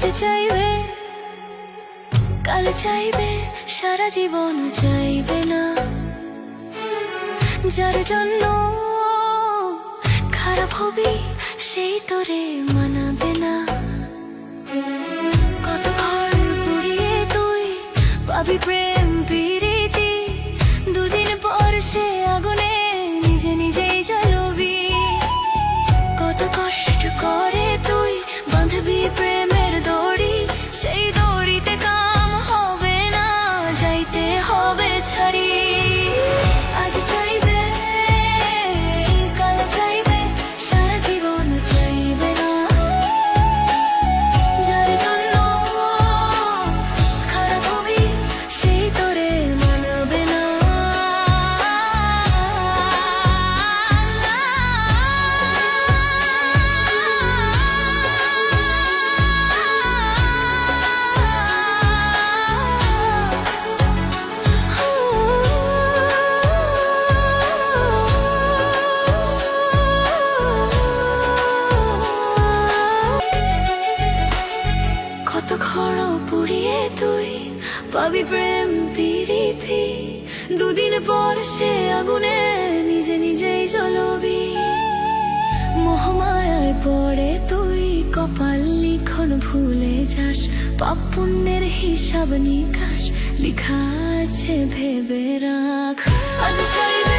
আজ চাইবে, কাল চাইবে, সারা জীবন চাইবে না। যার জন্য খারাপ হবি, সেই তোরে মানাবে না। কত ঘর পুড়িয়ে তুই পাবি প্রেম পাবি প্রেম পিরিতি। দুদিন পর সে আগুনে নিজে নিজেই জ্বলবি। মহামায়ায় পড়ে তুই, কপাল লিখন ভুলে যাস। পাপ পুণ্যের হিসাব নিকাশ, লিখা আছে ভেবে রাখ। আজ চাইবে